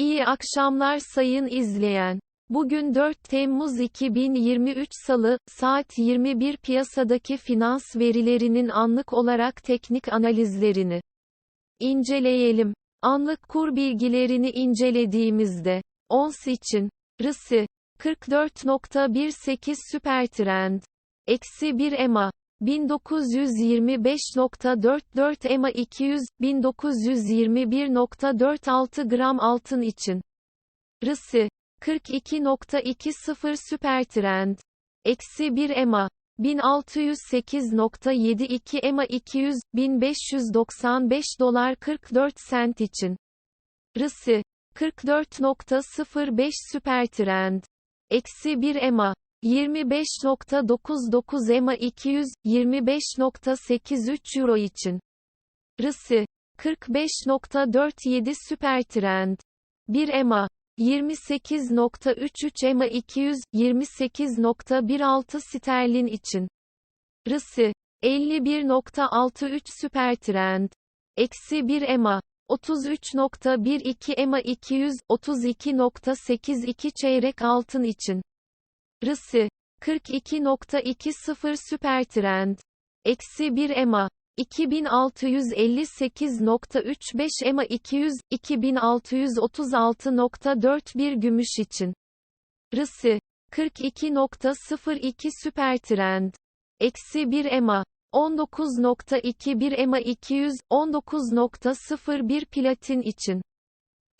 İyi akşamlar sayın izleyen. Bugün 4 Temmuz 2023 Salı, saat 21 piyasadaki finans verilerinin anlık olarak teknik analizlerini inceleyelim. Anlık kur bilgilerini incelediğimizde, ons için, RSI, 44.18 süper trend, eksi 1 EMA, 1925.44 EMA 200, 1921.46 gram altın için. RSI, 42.20 süper trend. Eksi 1 EMA, 1608.72 EMA 200, 1595 dolar 44 sent için. RSI, 44.05 süper trend. Eksi 1 EMA, 25.99 EMA 200, 25.83 Euro için. RSI, 45.47 süper trend. 1 EMA, 28.33 EMA 200, 28.16 sterlin için. RSI, 51.63 süper trend. Eksi 1 EMA, 33.12 EMA 200, 32.82 çeyrek altın için. RSI, 42.20 süper trend. Eksi 1 EMA, 2658.35 EMA 200, 2636.41 gümüş için. RSI, 42.02 süper trend. Eksi 1 EMA, 19.21 EMA 200, 19.01 platin için.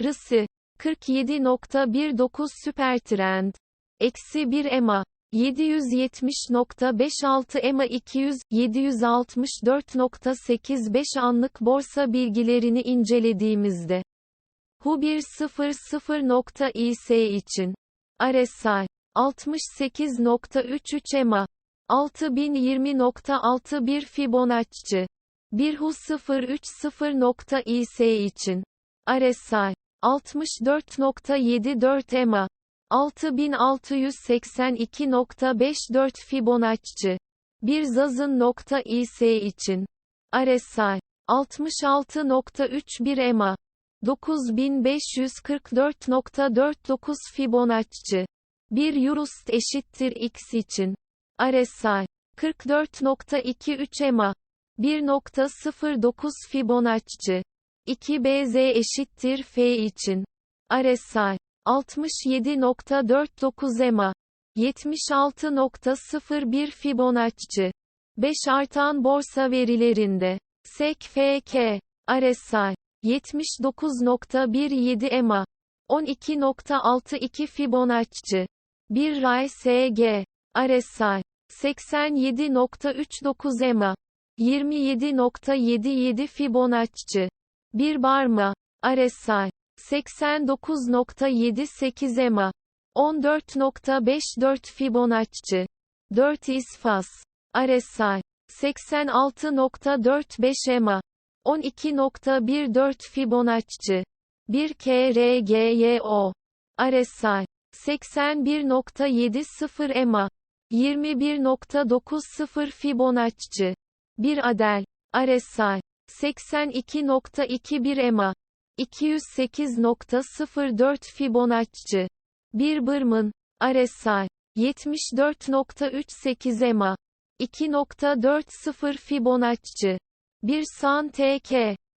RSI, 47.19 süper trend. Eksi 1 EMA, 770.56 EMA 200, 764.85 anlık borsa bilgilerini incelediğimizde. Hubir 00.is için. RSI, 68.33 EMA, 6020.61 Fibonacci. 1 Hu 030.is için. RSI, 64.74 EMA, 6682.54 Fibonacci. Bir Zazın.is için. RSI. 66.31 EMA. 9544.49 Fibonacci. Bir Eurust eşittir X için. RSI. 44.23 EMA. 1.09 Fibonacci. 2 BZ eşittir F için. RSI. 67.49 EMA. 76.01 Fibonacci. 5 artan borsa verilerinde. SEK FK. RSI. 79.17 EMA. 12.62 Fibonacci. 1 RAY SG. RSI. 87.39 EMA. 27.77 Fibonacci. 1 Barma. RSI. 89.78 EMA. 14.54 Fibonacci. 4 İsfas. RSI. 86.45 EMA. 12.14 Fibonacci. 1 KRGYO. RSI. 81.70 EMA. 21.90 Fibonacci. 1 Adel. RSI. 82.21 EMA. 208.04 Fibonacci. 1 Bırmın, RSI, 74.38 EMA, 2.40 Fibonacci. 1 San TK,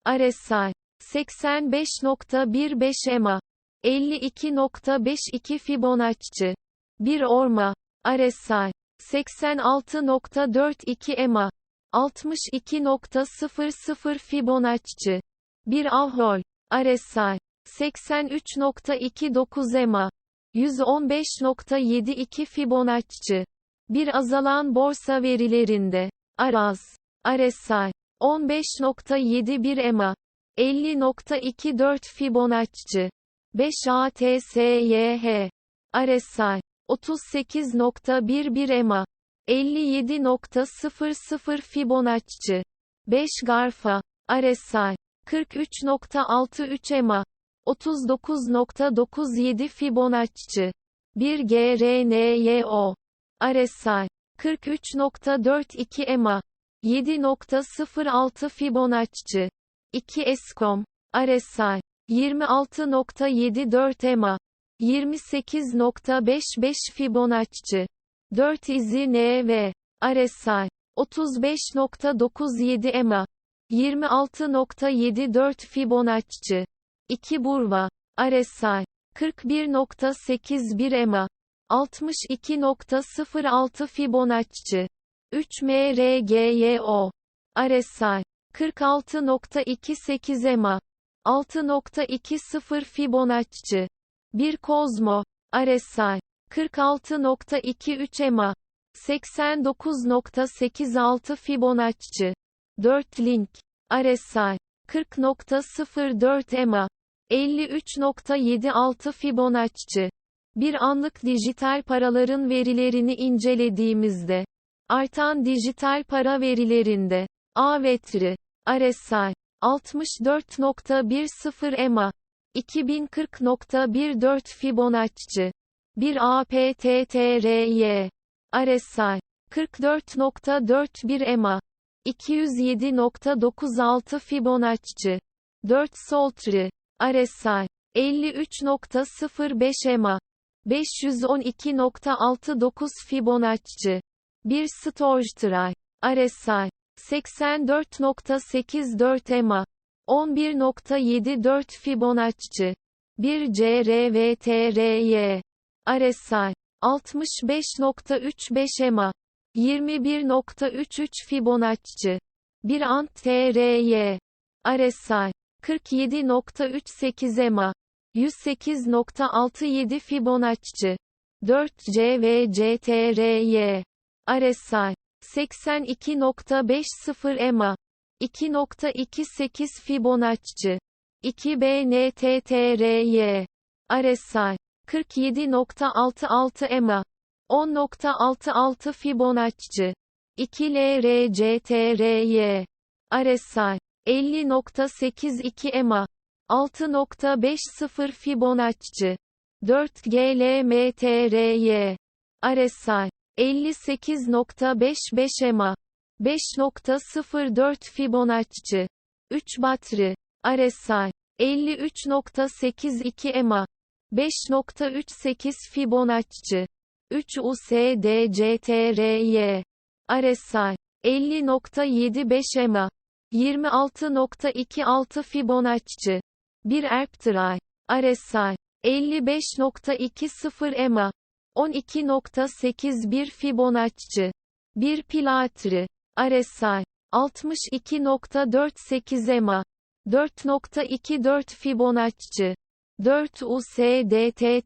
RSI, 85.15 EMA, 52.52 Fibonacci. 1 Orma, RSI, 86.42 EMA, 62.00 Fibonacci. 1 Ahol, RSI 83.29 EMA 115.72 Fibonacci. Bir azalan borsa verilerinde Araz RSI 15.71 EMA 50.24 Fibonacci. 5 ATSYH RSI 38.11 EMA 57.00 Fibonacci. 5 Garfa RSI 43.63 EMA. 39.97 Fibonacci. 1 GRNYO. RSI. 43.42 EMA. 7.06 Fibonacci. 2 Eskom. RSI. 26.74 EMA, 28.55 Fibonacci, 4 izi NV, RSI, 35.97 EMA, 26.74 Fibonacci, 2 Burva, RSI, 41.81 EMA, 62.06 Fibonacci, 3 MRGYO, RSI, 46.28 EMA, 6.20 Fibonacci, 1 Kozmo, RSI, 46.23 EMA, 89.86 Fibonacci, 4 Link, RSI, 40.04 EMA, 53.76 Fibonacci. Bir anlık dijital paraların verilerini incelediğimizde, artan dijital para verilerinde, A vetri, RSI, 64.10 EMA, 2040.14 Fibonacci, 1 APTTRY, RSI, 44.41 EMA, 207.96 Fibonacci, 4 Soltri, RSI, 53.05 EMA, 512.69 Fibonacci, 1 Storchtray, RSI, 84.84 EMA, 11.74 Fibonacci, 1 CRVTRY, RSI, 65.35 EMA, 21.33 Fibonacci, 1 Ant TRY, RSI, 47.38 EMA, 108.67 Fibonacci, 4 CVCTRY, RSI, 82.50 EMA, 2.28 Fibonacci, 2 BNTTRY, RSI, 47.66 EMA, 10.66 Fibonacci, 2 LRCTRY, RSI, 50.82 EMA, 6.50 Fibonacci, 4 GLMTRY, RSI, 58.55 EMA, 5.04 Fibonacci, 3 Batri, RSI, 53.82 EMA, 5.38 Fibonacci, 3 USDCTRY, RSI, 50.75 EMA, 26.26 Fibonacci, 1 Erptray, RSI, 55.20 EMA, 12.81 Fibonacci, 1 Pilatri, RSI, 62.48 EMA, 4.24 Fibonacci, 4 USDTTRY,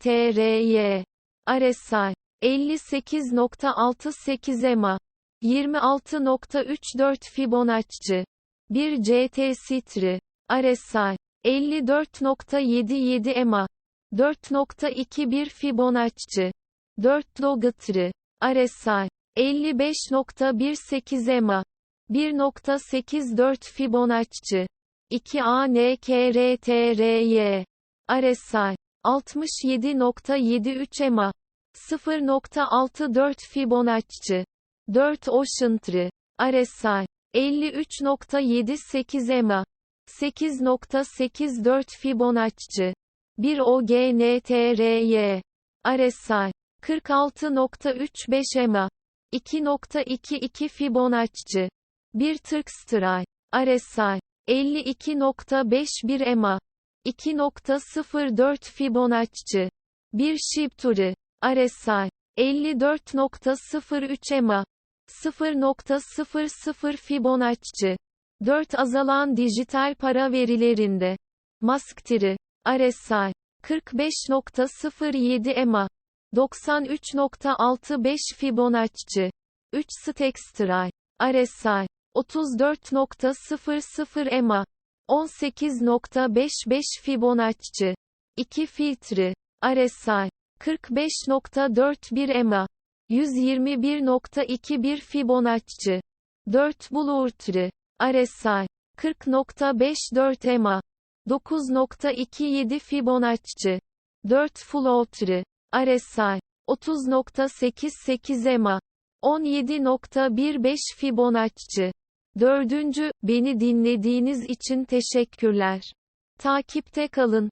RSI, 58.68 EMA, 26.34 Fibonacci, 1 CT Sitri, RSI, 54.77 EMA, 4.21 Fibonacci, 4 Logitri, RSI, 55.18 EMA, 1.84 Fibonacci, 2 ANKRTRY, RSI, 67.73 EMA, 0.64 Fibonacci, 4 Ocean Tree, RSI, 53.78 EMA, 8.84 Fibonacci, 1 OGNTRY, RSI, 46.35 EMA, 2.22 Fibonacci, 1 Turkstray, RSI, 52.51 EMA, 2.04 Fibonacci, 1 Shibturi, RSI, 54.03 EMA, 0.00 Fibonacci, 4 azalan dijital para verilerinde, Masktiri, RSI, 45.07 EMA, 93.65 Fibonacci, 3 Stextray, RSI, 34.00 EMA, 18.55 Fibonacci, 2 Filtri, RSI, 45.41 EMA, 121.21 Fibonacci, 4 Bluetri, RSI, 40.54 EMA, 9.27 Fibonacci, 4 Floatri, RSI, 30.88 EMA, 17.15 Fibonacci. Dördüncü, beni dinlediğiniz için teşekkürler. Takipte kalın.